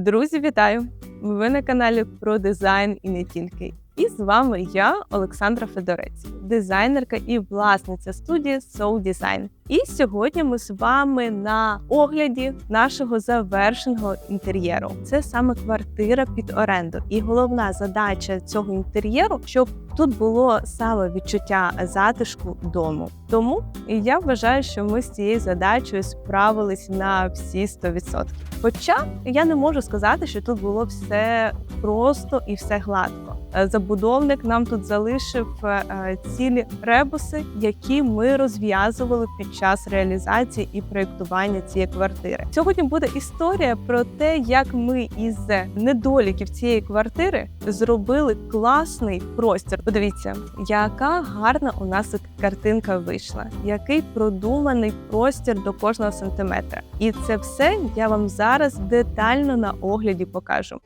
Друзі, вітаю! Ви на каналі про дизайн і не тільки. З вами я, Олександра Федорець, дизайнерка і власниця студії Soul Design. І сьогодні ми з вами на огляді нашого завершеного інтер'єру. Це саме квартира під оренду. І головна задача цього інтер'єру, щоб тут було саме відчуття затишку дому. Тому я вважаю, що ми з цією задачею справились на всі 100%. Хоча я не можу сказати, що тут було все просто і все гладко. Е, Забудовник нам тут залишив е, цілі ребуси, які ми розв'язували під час реалізації і проєктування цієї квартири. Сьогодні буде історія про те, як ми із недоліків цієї квартири зробили класний простір. Подивіться, яка гарна у нас картинка вийшла, який продуманий простір до кожного сантиметра. І це все я вам зараз детально на огляді покажу.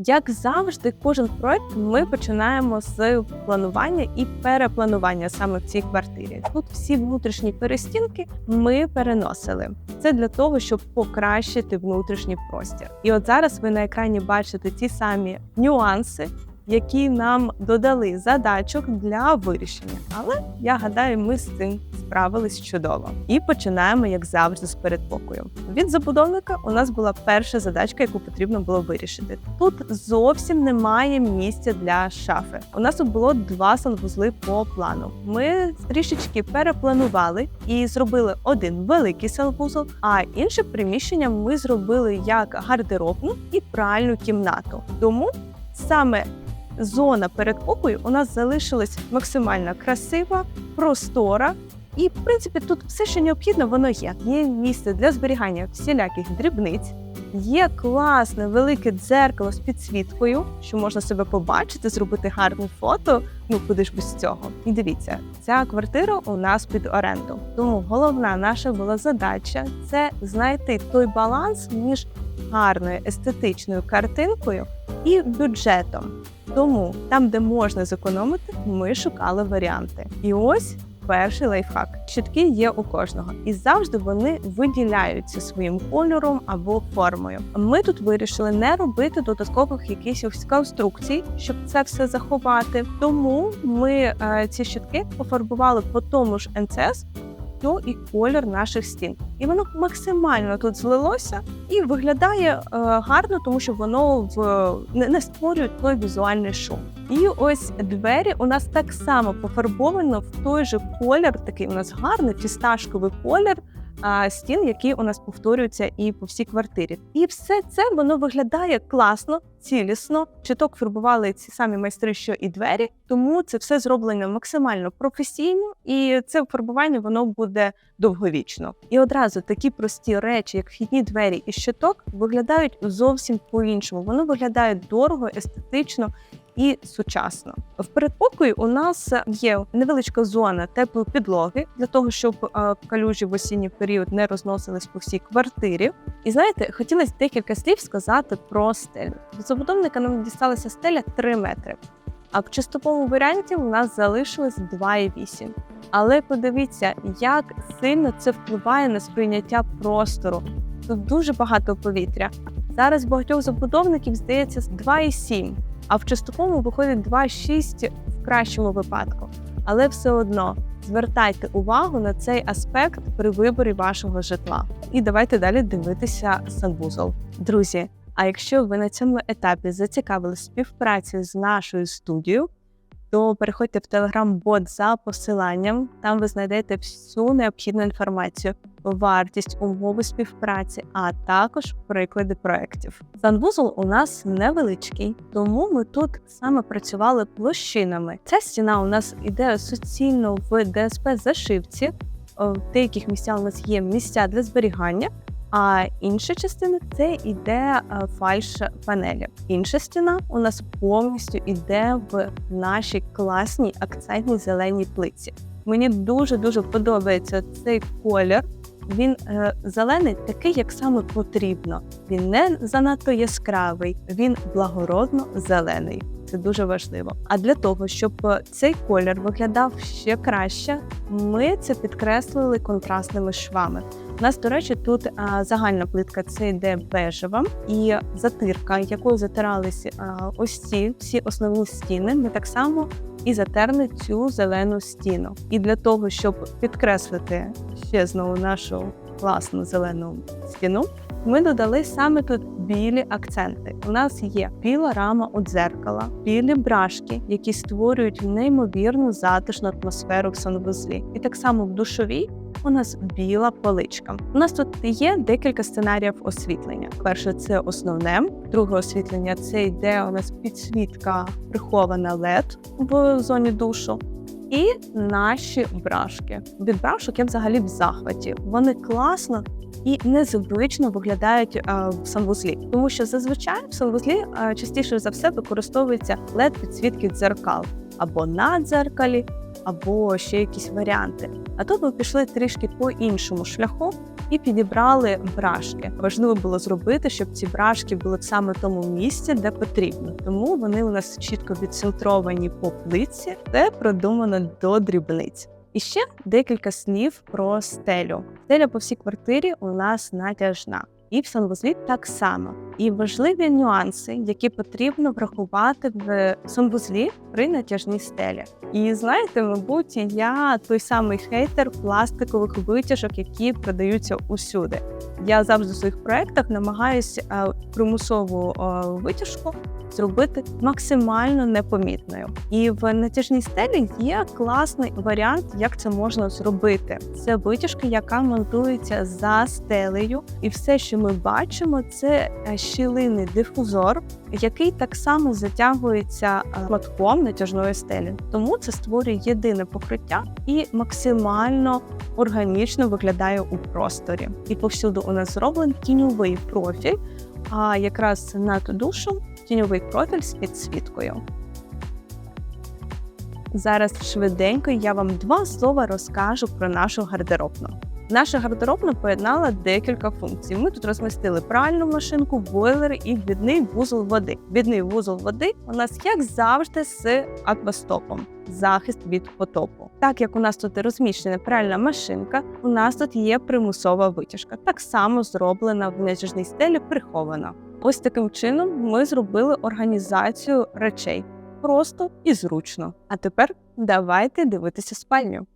Як завжди, кожен проект ми починаємо з планування і перепланування саме в цій квартирі. Тут всі внутрішні перестінки ми переносили. Це для того, щоб покращити внутрішній простір. І от зараз ви на екрані бачите ті самі нюанси, які нам додали задачок для вирішення. Але я гадаю, ми з цим справились чудово. І починаємо, як завжди, з передпокою. Від забудовника у нас була перша задачка, яку потрібно було вирішити. Тут зовсім немає місця для шафи. У нас тут було два санвузли по плану. Ми трішечки перепланували і зробили один великий санвузол, а інше приміщення ми зробили як гардеробну і пральну кімнату. Тому саме зона передпокою у нас залишилась максимально красива, простора. І, в принципі, тут все, що необхідно, воно є. Є місце для зберігання всіляких дрібниць, є класне велике дзеркало з підсвіткою, що можна себе побачити, зробити гарне фото. Ну куди ж без цього? І дивіться, ця квартира у нас під оренду. Тому головна наша була задача це знайти той баланс між гарною естетичною картинкою і бюджетом. Тому там, де можна зекономити, ми шукали варіанти. І ось перший лайфхак. Щитки є у кожного, і завжди вони виділяються своїм кольором або формою. Ми тут вирішили не робити додаткових якихось конструкцій, щоб це все заховати. Тому ми е, ці щитки пофарбували по тому ж НЦС, що і колір наших стін. І воно максимально тут злилося і виглядає е, гарно, тому що воно в не, не створює той візуальний шум. І ось двері у нас так само пофарбовано в той же колір, такий у нас гарний фісташковий колір. А, Стін, які у нас повторюються і по всій квартирі, і все це воно виглядає класно, цілісно. Читок фарбували ці самі майстри, що і двері, тому це все зроблено максимально професійно, і це фарбування воно буде довговічно. І одразу такі прості речі, як вхідні двері і щиток, виглядають зовсім по-іншому. Воно виглядає дорого, естетично. І сучасно в передпокої у нас є невеличка зона теплої підлоги для того, щоб е, калюжі в осінній період не розносились по всій квартирі. І знаєте, хотілося декілька слів сказати про стелю. Від забудовника нам дісталася стеля 3 метри. А в чистовому варіанті у нас залишилось 2,8. Але подивіться, як сильно це впливає на сприйняття простору. Тут дуже багато повітря. Зараз багатьох забудовників здається 2,7, а в частковому виходить 2,6 в кращому випадку. Але все одно звертайте увагу на цей аспект при виборі вашого житла. І давайте далі дивитися санвузол. Друзі, а якщо ви на цьому етапі зацікавили співпрацю з нашою студією, то переходьте в телеграм-бот за посиланням. Там ви знайдете всю необхідну інформацію, вартість, умови співпраці, а також приклади проєктів. Санвузол у нас невеличкий, тому ми тут саме працювали площинами. Ця стіна у нас іде суцільно в ДСП зашивці. В деяких місцях у нас є місця для зберігання. А інша частина це іде фальш панелі. Інша стіна у нас повністю іде в нашій класній акцентній зеленій плиці. Мені дуже дуже подобається цей колір. Він е, зелений, такий, як саме потрібно. Він не занадто яскравий, він благородно зелений. Це дуже важливо. А для того, щоб е, цей колір виглядав ще краще, ми це підкреслили контрастними швами. У нас, до речі, тут а, загальна плитка це йде бежева, і затирка, якою затиралися а, ось ці всі основні стіни. Ми так само і затерли цю зелену стіну. І для того, щоб підкреслити ще знову нашу класну зелену стіну, ми додали саме тут білі акценти. У нас є біла рама у дзеркала, білі брашки, які створюють неймовірну затишну атмосферу в санвузлі. І так само в душовій у нас біла поличка. У нас тут є декілька сценаріїв освітлення. Перше це основне, друге освітлення це йде у нас підсвітка прихована LED в зоні душу. І наші брашки. Від брашок я взагалі в захваті. Вони класно і незвично виглядають е, в санвузлі, тому що зазвичай в санвузлі е, частіше за все використовується led підсвітки дзеркал або на дзеркалі, або ще якісь варіанти. А тут ми пішли трішки по іншому шляху і підібрали брашки. Важливо було зробити, щоб ці брашки були в саме тому місці, де потрібно. Тому вони у нас чітко відцентровані по плитці, це продумано до дрібниць. І ще декілька слів про стелю. Стеля по всій квартирі у нас натяжна. І в санвузлі так само. І важливі нюанси, які потрібно врахувати в санвузлі при натяжній стелі. І знаєте, мабуть, я той самий хейтер пластикових витяжок, які продаються усюди. Я завжди в своїх проєктах намагаюся примусову витяжку зробити максимально непомітною. І в натяжній стелі є класний варіант, як це можна зробити. Це витяжка, яка монтується за стелею, і все, що ми бачимо, це е, щілинний дифузор, який так само затягується матком натяжної стелі. Тому це створює єдине покриття і максимально органічно виглядає у просторі. І повсюду у нас зроблений тіньовий профіль. А якраз над душу тіньовий профіль з підсвіткою. Зараз швиденько я вам два слова розкажу про нашу гардеробну. Наша гардеробна поєднала декілька функцій. Ми тут розмістили пральну машинку, бойлери і відний вузол води. Відний вузол води у нас, як завжди, з аквастопом. Захист від потопу. Так як у нас тут розміщена пральна машинка, у нас тут є примусова витяжка. Так само зроблена в натяжній стелі прихована. Ось таким чином ми зробили організацію речей просто і зручно. А тепер давайте дивитися спальню.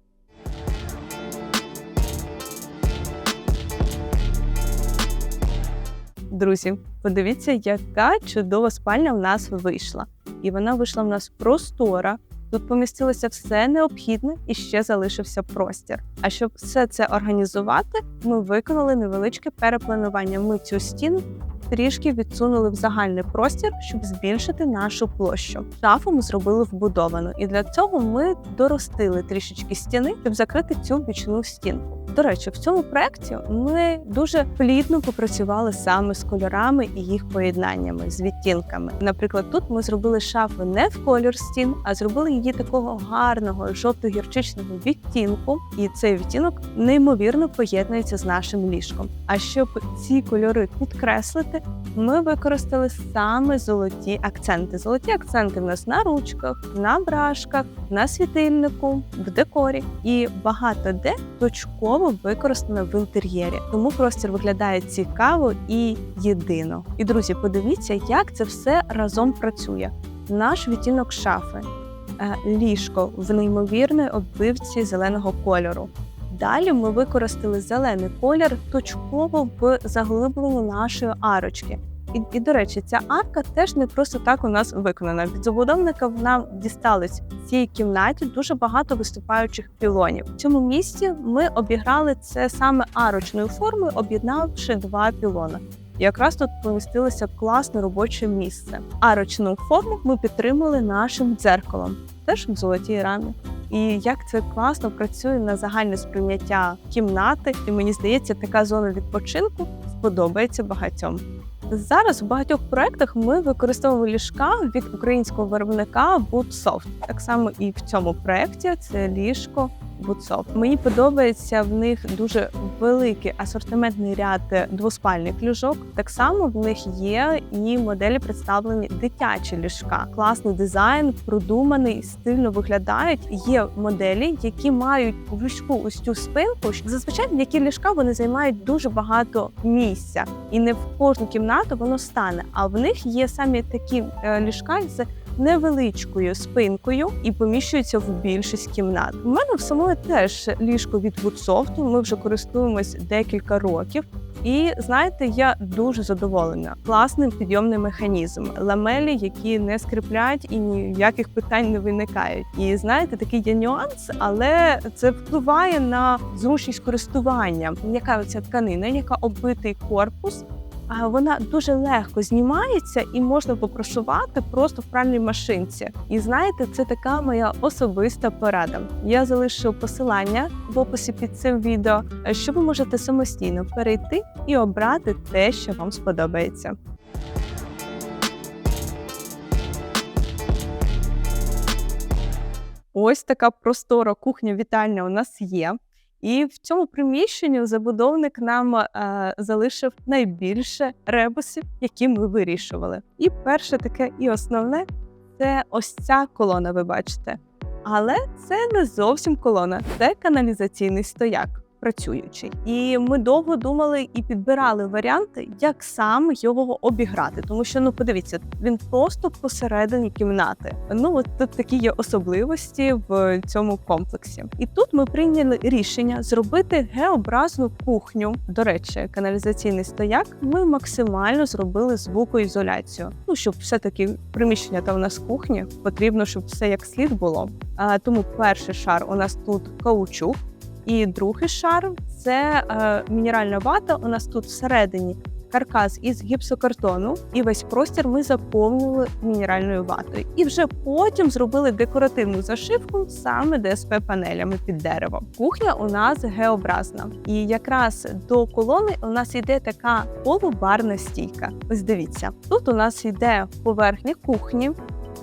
Друзі, подивіться, яка чудова спальня в нас вийшла. І вона вийшла в нас простора. Тут помістилося все необхідне і ще залишився простір. А щоб все це організувати, ми виконали невеличке перепланування. Ми цю стіну трішки відсунули в загальний простір, щоб збільшити нашу площу. Шафу ми зробили вбудовану, і для цього ми доростили трішечки стіни, щоб закрити цю бічну стінку. До речі, в цьому проєкті ми дуже плідно попрацювали саме з кольорами і їх поєднаннями з відтінками. Наприклад, тут ми зробили шафу не в колір стін, а зробили її такого гарного жовто-гірчичного відтінку. І цей відтінок неймовірно поєднується з нашим ліжком. А щоб ці кольори підкреслити, ми використали саме золоті акценти. Золоті акценти в нас на ручках, на брашках, на світильнику, в декорі і багато де точково чудово використана в інтер'єрі, тому простір виглядає цікаво і єдино. І друзі, подивіться, як це все разом працює. Наш відтінок шафи, е, ліжко в неймовірної оббивці зеленого кольору. Далі ми використали зелений колір точково в заглибленні нашої арочки. І, і до речі, ця арка теж не просто так у нас виконана. Від забудовника нам дістались в цій кімнаті дуже багато виступаючих пілонів. В цьому місці ми обіграли це саме арочною формою, об'єднавши два пілони. І якраз тут помістилося класне робоче місце. Арочну форму ми підтримали нашим дзеркалом, теж в золотій рамі. І як це класно працює на загальне сприйняття кімнати, і мені здається, така зона відпочинку сподобається багатьом. Зараз в багатьох проектах ми використовуємо ліжка від українського виробника Bootsoft. Так само і в цьому проекті це ліжко Woodsoft. Мені подобається в них дуже великий асортиментний ряд двоспальних ліжок. Так само в них є і моделі представлені дитячі ліжка. Класний дизайн, продуманий, стильно виглядають. Є моделі, які мають вузьку ось цю спинку. Зазвичай які ліжка вони займають дуже багато місця, і не в кожну кімнату воно стане. А в них є самі такі е, ліжка з невеличкою спинкою і поміщуються в більшість кімнат. У мене в самої теж ліжко від Woodsoft, Ми вже користуємось декілька років. І знаєте, я дуже задоволена. Класний підйомний механізм, ламелі, які не скріплять і ніяких питань не виникають. І знаєте, такий є нюанс, але це впливає на зручність користування. Яка ця тканина, яка оббитий корпус вона дуже легко знімається і можна попрошувати просто в пральній машинці. І знаєте, це така моя особиста порада. Я залишу посилання в описі під цим відео, що ви можете самостійно перейти і обрати те, що вам сподобається. Ось така простора кухня вітальня у нас є. І в цьому приміщенні забудовник нам е, залишив найбільше ребусів, які ми вирішували. І перше таке, і основне це ось ця колона. Ви бачите. Але це не зовсім колона, це каналізаційний стояк працюючий. І ми довго думали і підбирали варіанти, як саме його обіграти. Тому що ну подивіться, він просто посередині кімнати. Ну от тут такі є особливості в цьому комплексі. І тут ми прийняли рішення зробити геобразну кухню. До речі, каналізаційний стояк ми максимально зробили звукоізоляцію. Ну щоб все таки приміщення та у нас кухні потрібно, щоб все як слід було. А тому перший шар у нас тут каучук. І другий шар це е, мінеральна вата. У нас тут всередині каркас із гіпсокартону, і весь простір ми заповнили мінеральною ватою. І вже потім зробили декоративну зашивку саме ДСП панелями під деревом. Кухня у нас геобразна, і якраз до колони у нас йде така полубарна стійка. Ось дивіться, тут у нас йде поверхня кухні.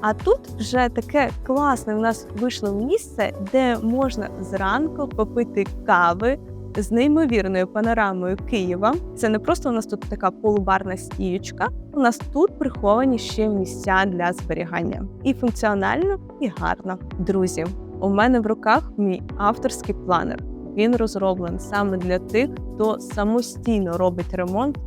А тут вже таке класне у нас вийшло місце, де можна зранку попити кави з неймовірною панорамою Києва. Це не просто у нас тут така полубарна стіючка. У нас тут приховані ще місця для зберігання. І функціонально, і гарно. Друзі, у мене в руках мій авторський планер. Він розроблений саме для тих, хто самостійно робить ремонт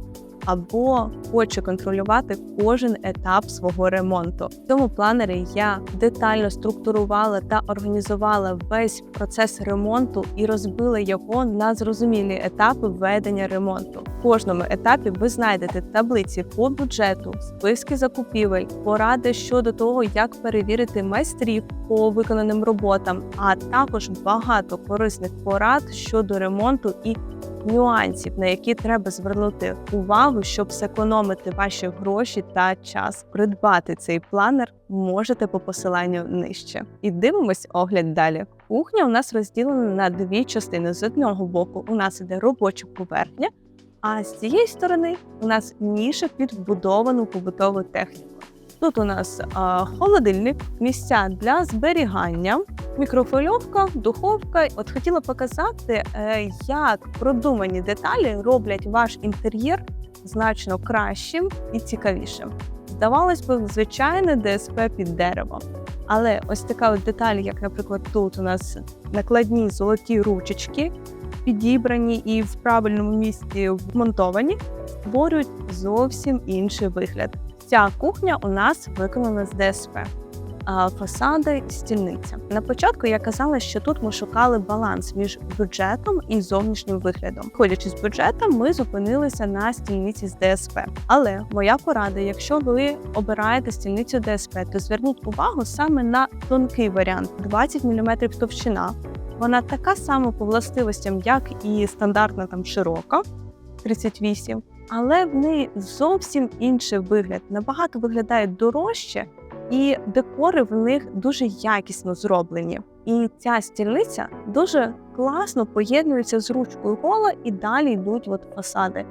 або хоче контролювати кожен етап свого ремонту. В цьому планері я детально структурувала та організувала весь процес ремонту і розбила його на зрозумілі етапи ведення ремонту. В кожному етапі ви знайдете таблиці по бюджету, списки закупівель, поради щодо того, як перевірити майстрів по виконаним роботам, а також багато корисних порад щодо ремонту і нюансів, на які треба звернути увагу, щоб зекономити ваші гроші та час. Придбати цей планер можете по посиланню нижче. І дивимось огляд далі. Кухня у нас розділена на дві частини. З одного боку у нас іде робоча поверхня, а з цієї сторони у нас ніша під вбудовану побутову техніку. Тут у нас а, холодильник, місця для зберігання, мікрофольовка, духовка. От хотіла показати, е, як продумані деталі роблять ваш інтер'єр значно кращим і цікавішим. Здавалось би, звичайне ДСП під дерево. Але ось така от деталь, як, наприклад, тут у нас накладні золоті ручечки, підібрані і в правильному місці вмонтовані, створюють зовсім інший вигляд. Ця кухня у нас виконана з ДСП. Фасади, стільниця. На початку я казала, що тут ми шукали баланс між бюджетом і зовнішнім виглядом. Ходячи з бюджетом, ми зупинилися на стільниці з ДСП. Але моя порада, якщо ви обираєте стільницю ДСП, то зверніть увагу саме на тонкий варіант 20 мм товщина. Вона така сама по властивостям, як і стандартна там широка 38 але в неї зовсім інший вигляд. Набагато виглядає дорожче, і декори в них дуже якісно зроблені. І ця стільниця дуже класно поєднується з ручкою гола і далі йдуть от фасади.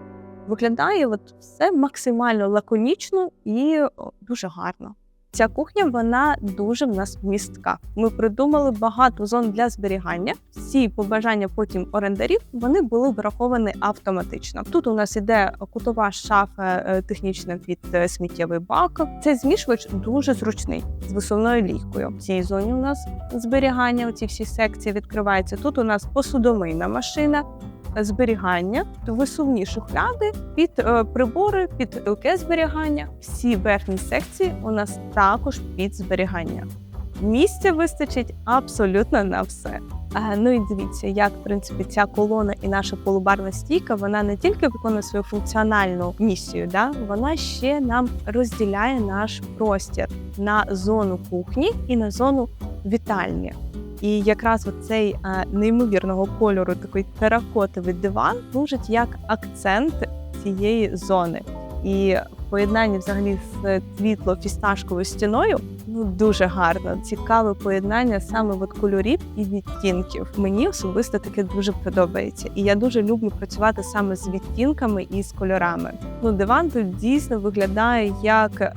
Виглядає от все максимально лаконічно і дуже гарно. Ця кухня вона дуже в нас містка. Ми придумали багато зон для зберігання. Всі побажання потім орендарів вони були враховані автоматично. Тут у нас іде кутова шафа е, технічна під е, сміттєвий бак. Цей змішувач дуже зручний з висувною лійкою. В цій зоні у нас зберігання. Ці всі секції відкриваються. Тут у нас посудомийна машина. Зберігання, висувні шухляди під е, прибори, під таке зберігання. Всі верхні секції у нас також під зберігання. Місця вистачить абсолютно на все. А, ну і дивіться, як в принципі ця колона і наша полубарна стійка вона не тільки виконує свою функціональну місію, да вона ще нам розділяє наш простір на зону кухні і на зону вітальні. І якраз цей неймовірного кольору такий теракотовий диван служить як акцент цієї зони. І в поєднанні взагалі з світло-фісташковою стіною ну дуже гарно. Цікаве поєднання саме от кольорів і відтінків. Мені особисто таке дуже подобається. І я дуже люблю працювати саме з відтінками і з кольорами. Ну, диван тут дійсно виглядає як е,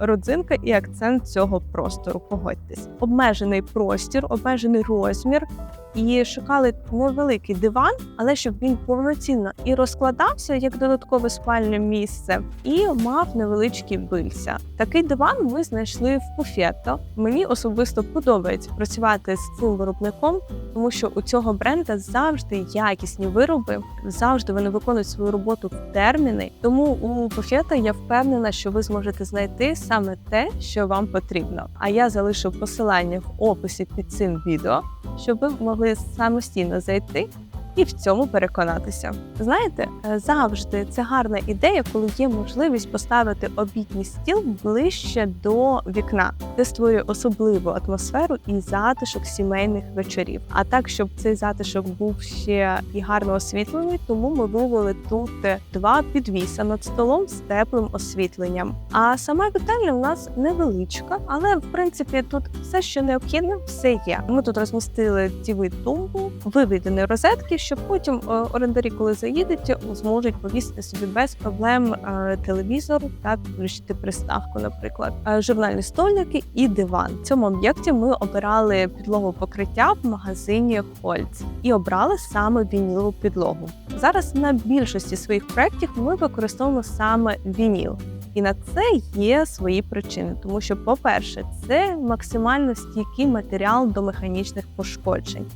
родзинка і акцент цього простору. Погодьтесь, обмежений простір, обмежений розмір. І шукали невеликий диван, але щоб він повноцінно і розкладався як додаткове спальне місце, і мав невеличкі бильця. Такий диван ми знайшли в Буфетто. Мені особисто подобається працювати з цим виробником, тому що у цього бренда завжди якісні вироби, завжди вони виконують свою роботу в терміни. Тому у Буфетто я впевнена, що ви зможете знайти саме те, що вам потрібно. А я залишу посилання в описі під цим відео, щоб ви могли самостійно зайти і в цьому переконатися. Знаєте, е, завжди це гарна ідея, коли є можливість поставити обідній стіл ближче до вікна, де створює особливу атмосферу і затишок сімейних вечорів. А так, щоб цей затишок був ще і гарно освітлений, тому ми вивели тут два підвіса над столом з теплим освітленням. А сама вітальня у нас невеличка, але в принципі тут все, що необхідно, все є. Ми тут розмістили тівий тумбу, виведені розетки щоб потім е, орендарі, коли заїдуть, зможуть повісити собі без проблем е, телевізор та підключити приставку, наприклад, е, журнальні столики і диван. В цьому об'єкті ми обирали підлогу покриття в магазині Хольц і обрали саме вінілову підлогу. Зараз на більшості своїх проєктів ми використовуємо саме вініл. І на це є свої причини, тому що, по-перше, це максимально стійкий матеріал до механічних пошкоджень.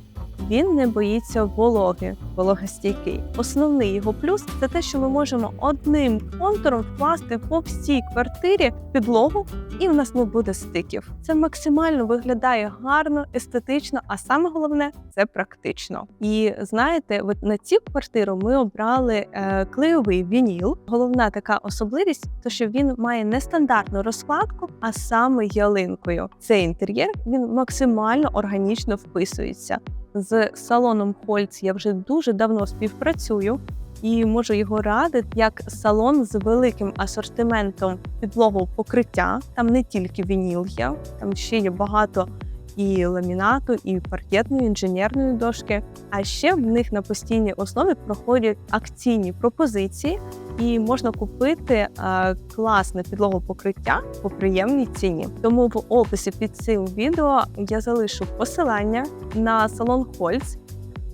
Він не боїться вологи, вологостійкий. Основний його плюс це те, що ми можемо одним контуром вкласти по всій квартирі підлогу, і в нас не буде стиків. Це максимально виглядає гарно, естетично, а саме головне це практично. І знаєте, от на цю квартиру ми обрали е, клейовий вініл. Головна така особливість, то що він має нестандартну розкладку, а саме ялинкою. Цей інтер'єр він максимально органічно вписується з салоном Хольц я вже дуже давно співпрацюю і можу його радити як салон з великим асортиментом підлогового покриття. Там не тільки вініл є, там ще є багато і ламінату, і паркетної інженерної дошки. А ще в них на постійній основі проходять акційні пропозиції, і можна купити а, класне підлогопокриття по приємній ціні. Тому в описі під цим відео я залишу посилання на салон Хольц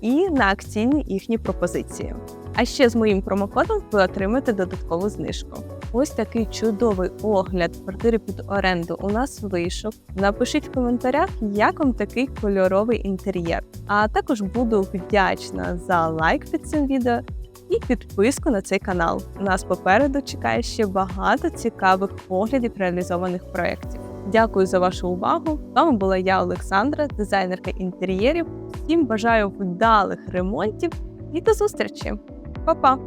і на акційні їхні пропозиції. А ще з моїм промокодом ви отримаєте додаткову знижку. Ось такий чудовий огляд квартири під оренду у нас вийшов. Напишіть в коментарях, як вам такий кольоровий інтер'єр. А також буду вдячна за лайк під цим відео і підписку на цей канал. Нас попереду чекає ще багато цікавих оглядів реалізованих проєктів. Дякую за вашу увагу. З вами була я, Олександра, дизайнерка інтер'єрів. Всім бажаю вдалих ремонтів і до зустрічі! Па-па!